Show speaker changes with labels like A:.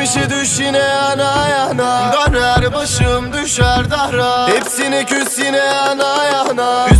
A: Geçmişe düş yine yana. Yana Döner başım düşer dara. Hepsine küs yine yana. Yana Hüzün